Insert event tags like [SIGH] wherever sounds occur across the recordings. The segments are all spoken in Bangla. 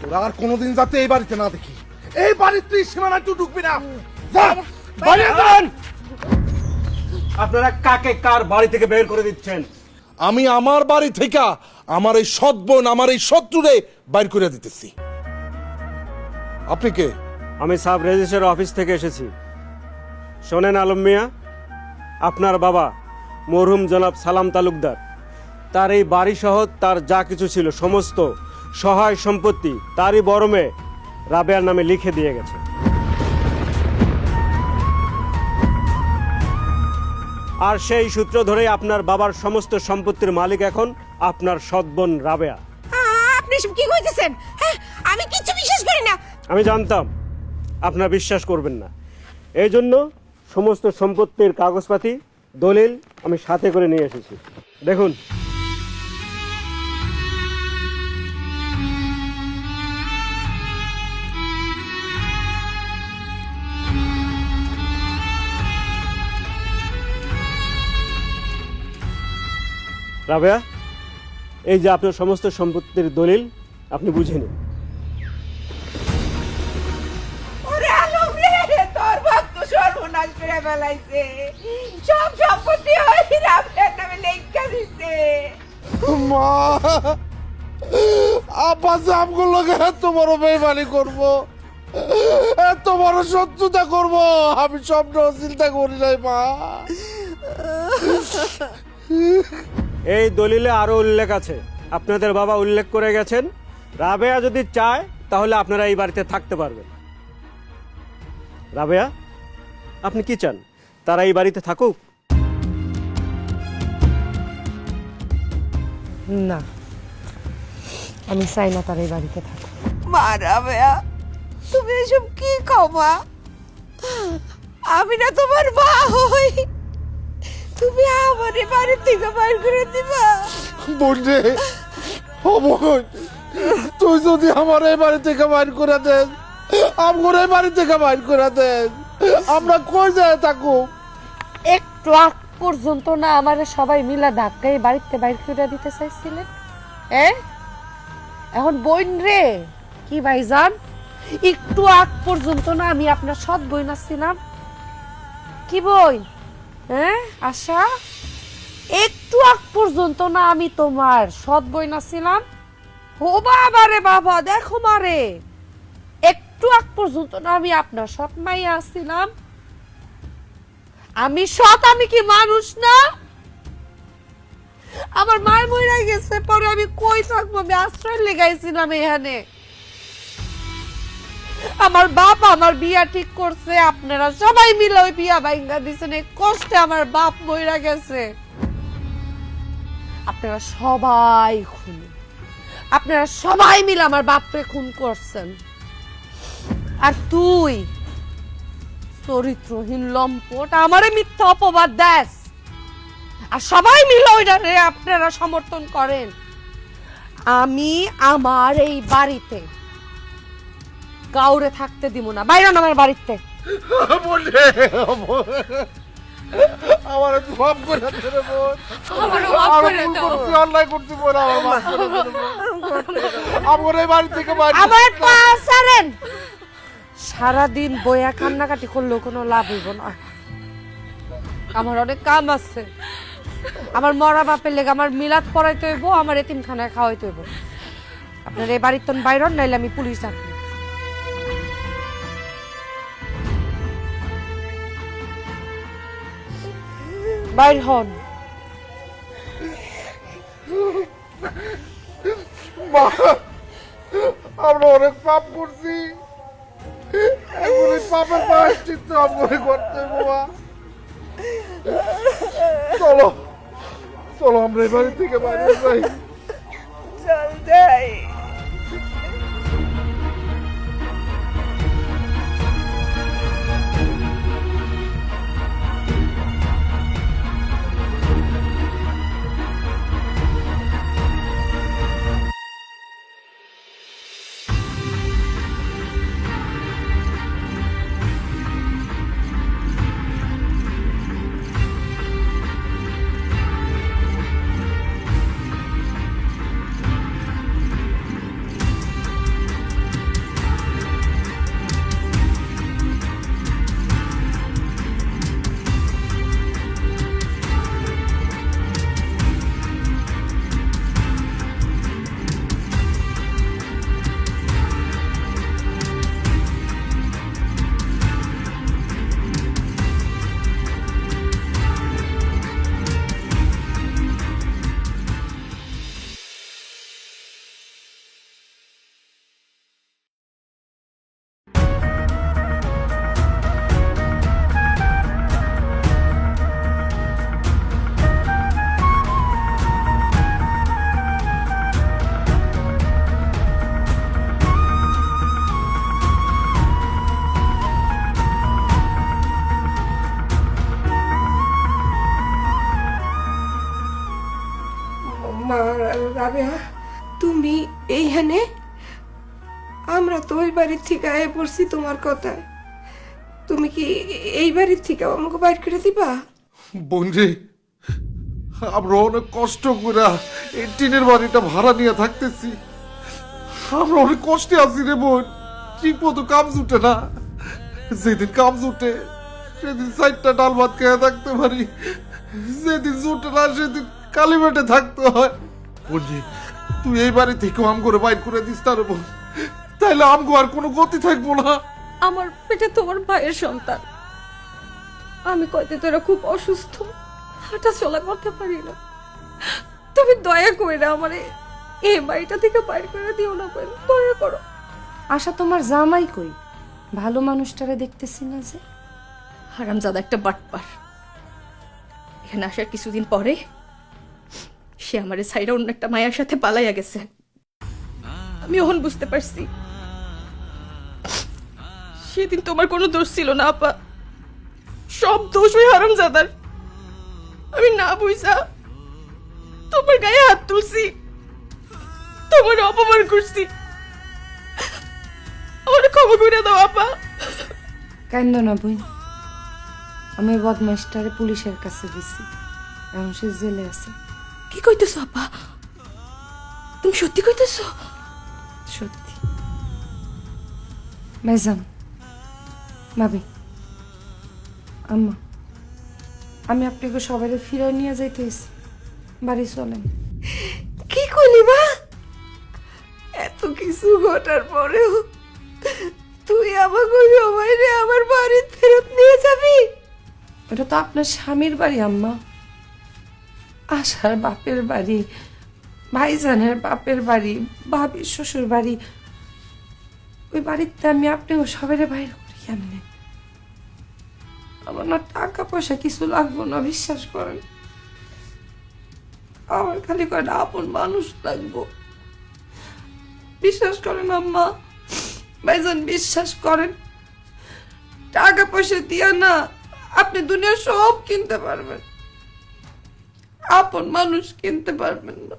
তোরা আর কোনোদিন যাতে এই বাড়িতে না দেখি। এই বাড়ির তুই সীমানা তুই ঢুকবি না। যা বাইরে যান আপনারা কাকে কার বাড়ি থেকে বের করে দিচ্ছেন? আমি আমার বাড়ি থেকে আমার এই সৎ বোন আমার এই শত্রুরে বাইর করে দিতেছি। আপনি কে? আমি সাব রেজিস্ট্রার অফিস থেকে এসেছি। শোনেন আলম মিয়া আপনার বাবা মরহুম জনাব সালাম তালুকদার। তার এই বাড়ি সহ তার যা কিছু ছিল সমস্ত সহায় সম্পত্তি তারই বরমে রাবেয়ার নামে লিখে দিয়ে গেছে। আর সেই সূত্র ধরেই আপনার বাবার সমস্ত সম্পত্তির মালিক এখন আপনার সৎবোন রাবেয়া। আপনি সব কি কইতেছেন? হ্যাঁ আমি কিচ্ছু বিশ্বাস করি না। আমি জানতাম আপনার বিশ্বাস করবেন না। এই জন্য সমস্ত সম্পত্তির কাগজপাতি দলিল আমি সাথে করে নিয়ে এসেছি। দেখুন রাবেয়া এই যে আপনার সমস্ত সম্পত্তির দলিল আপনি বুঝে নিন। সব সম্পত্তি মা আব্বা এত বড় বেমানি করব এত বড় শত্রুতা করব আমি স্বপ্ন চিন্তা করি নাই মা। এই দলিলে আরও উল্লেখ আছে। আপনাদের বাবা উল্লেখ করে গেছেন রাবেয়া যদি চায় তাহলে আপনারা এই বাড়িতে থাকতে পারবেন। রাবেয়া আপনি কি চান? তারা এই বাড়িতে থাকুক? না আমি চাই না তার এই বাড়িতে থাকুক। মা রাবেয়া তুমি এসব কি খাও মা? আমি না তোমার মা হই। তুমি আমার এই বাড়ি থেকে বাইর করে দিবা। বোন রে ও বোন তুই যদি আমার এই বাড়ি থেকে বাইর করে দেন আমার এই বাড়ি থেকে বাইর করে দেন আমরা কই যায় থাকুক একটু আগ পর্যন্ত না আমার সবাই মিলা ধাক্কায় বাড়িতে বাইর করে দিতে চাইছিলেন এ? এখন বইন রে কি ভাইজান? একটু আগ পর্যন্ত না আমি আপনার সৎ বই ছিলাম কি বই হ্যাঁ আশা? একটু আগ পর্যন্ত না আমি তোমার সৎ বই না ছিলাম ও বাবা রে বাবা, দেখো মারে একটু আগ পর্যন্ত না আমি আপনার সৎ মাইয়া ছিলাম আমি সৎ, আমি কি মানুষ না? আমার মায়ের মরে গেছে, পরে আমি কই থাকব? আমি আশ্রয় লেগাইছিলাম এখানে। আমার বাপ আমার বিয়া ঠিক করছে, আপনারা সবাই মিলে ওই বিয়া ভাঙ্গা দিছেন, এই কষ্টে আমার বাপ মইরা গেছে। আপনারা সবাই খুন। আপনারা সবাই মিলে আমার বাপরে খুন করছেন। আর তুই চরিত্রহীন লম্পট, আমারে মিথ্যা অপবাদ দেস। আর সবাই মিলে ওইটারে আপনারা সমর্থন করেন। আমি আমার এই বাড়িতে কাউরে থাকতে দিব না। বাইরে আমার বাড়িতে। বোন রে আমার সব করে দে বোন আমারও মাফ করে দাও। করছি অন্যায় করছি বোন আমার মাফ করে দে আমার এই বাড়ি থেকে বাইর আমার পা ছাড়েন। সারাদিন বইয়া কান্নাকাটি করলেও কোনো লাভ হইব না। আমার অনেক কাম আছে। আমার মরা বাপের লেগে আমার মিলাদ পড়াইতে হইব আমার এতিমখানায় খাওয়াইতে হইব। আপনার এই বাড়ির তন বাইরন নাইলে আমি পুলিশ ডাকবো। বাইর হন। মা আমরা অনেক পাপ করছি। এখন এই পাপের প্রায়শ্চিত্ত আমরা করতে মা। চলো চলো আমরা এই বাড়ি থেকে বাইরে যাই। চল যাই। বাড়ির থেকে পড়ছি তোমার কথায়। তুমি কি এই বাড়ির থেকে আমাকে বাইর করে দিবা? বোন রে আমরা অনেক কষ্ট করে এই টিনের বাড়িটা ভাড়া নিয়ে থাকতেছি। আমরা অনেক কষ্টে আছি রে বোন ঠিক মতো কাম জুটে না। যেদিন কাম জুটে সেদিন চারটা ডাল ভাত খেয়ে থাকতে পারি। যেদিন জুটে না সেদিন কালী বেটে থাকতে হয়। বোন রে, তুই এই বাড়ি থেকে আম করে বাইর করে দিস তার বোন। তাইলে আমগো আর কোনো গতি থাকব না। আমার পেটে তোমার ভাইয়ের সন্তান। আমি কয়তে তোরা খুব অসুস্থ হাঁটা চলা করতে পারি না। তুমি দয়া করে আমার এই বাড়িটা থেকে বাইর করে দিও না বোন দয়া করো। আশা তোমার জামাই কই? ভালো মানুষটারে দেখতেছি না যে। হারামজাদা একটা বাটপার। এখানে আসার কিছুদিন পরে সে আমার সাইডে অন্য একটা মায়ের সাথে পালাইয়া গেছে। আমি ওহন বুঝতে পারছি। সেদিন তোমার কোনো দোষ ছিল না আপা। সব দোষ ওই হারামজাদার। আমি না বুঝা তোমার গায়ে হাত তুলছি তোমার অপমান করছি। আমার ক্ষমা করে দাও আপা। কান্দ না বই? আমি ওই বদমাইশটারে পুলিশের কাছে দিছি এখন সে জেলে আছে। কি কইতেছো আপা? তুমি সত্যি কইতেছো? সত্যি। ভাইজান ভাবি। আম্মা আমি আপনাকে সবাই ফিরে নিয়ে যাইতেছি বাড়ি চলেন। কি করলি মা? এত কিছু ঘটার পরেও তুই আমাকে সবাই আমার বাড়ি ফেরত নিয়ে যাবি? ওটা তো আপনার স্বামীর বাড়ি আম্মা। আশার বাপের বাড়ি ভাইজানের বাপের বাড়ি ভাবির শ্বশুর বাড়ি। ওই বাড়িতে আমি আপনাকে সবাই বাইর করি কেমনে? আমার না টাকা পয়সা কিছু লাগবো না, বিশ্বাস করেন। আমার খালি কয়টা আপন মানুষ লাগবো। বিশ্বাস করেন আম্মা, ভাইজান বিশ্বাস করেন। টাকা পয়সা দিয়া না আপনি দুনিয়ার সব কিনতে পারবেন। আপন মানুষ কিনতে পারবেন না।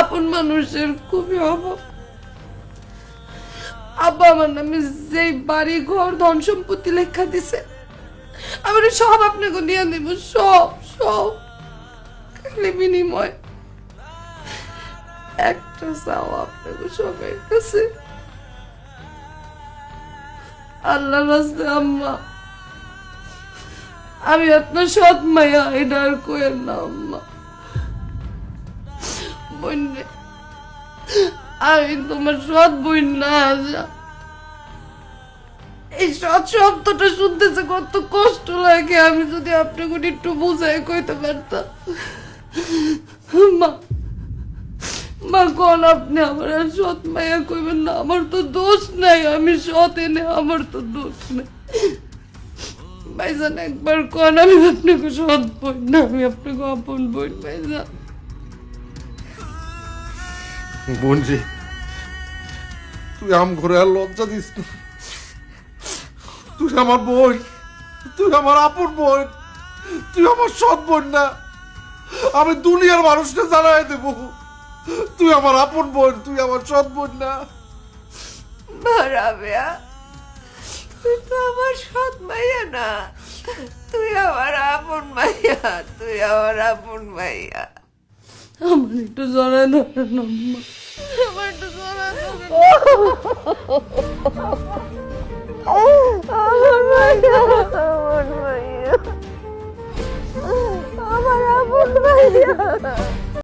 আপন মানুষের খুবই অভাব। আব্বা আমার নামে যে বাড়ি ঘর, ধন সম্পত্তি লেখা দিছে। আমি সব আপনাকে দিয়ে দেব, সব সব। বিনিময়। একটা চাও আপনাকে সবের কাছে। আল্লাহ রাস্তে আম্মা। আমি আপনার সৎ মায়া, এটা আর কোয়ের না, আম্মা। আমি তোমার সৎ বোন না। এই সৎ শব্দটা শুনতেছে কত কষ্ট লাগে। আমি যদি আপনাকে একটু বুঝাই কইতে পারতাম। মা মা, কোন আপনি আমার আর সৎ মায়া কইবেন না। আমার তো দোষ নাই। আমি সৎ এনে আমার তো দোষ নাই। ভাইজান, একবার কোন আমি আপনাকে সৎ বোন না, আমি আপনাকে আপন বোন, ভাইজান। বোন তুই আম ঘরে আর লজ্জা দিস না। তুই আমার বোন তুই আমার আপন বোন তুই আমার সৎ বোন না। আমি দুনিয়ার মানুষকে জানাই দেবো। তুই আমার আপন বোন তুই আমার সৎ বোন না। ভাড়াবেয়া তুই তো আমার সৎ মাইয়া না। তুই আমার আপন মাইয়া তুই আমার আপন মাইয়া। আমার একটু ধরেন আম্মা। আমার আপন মাইয়া [LAUGHS]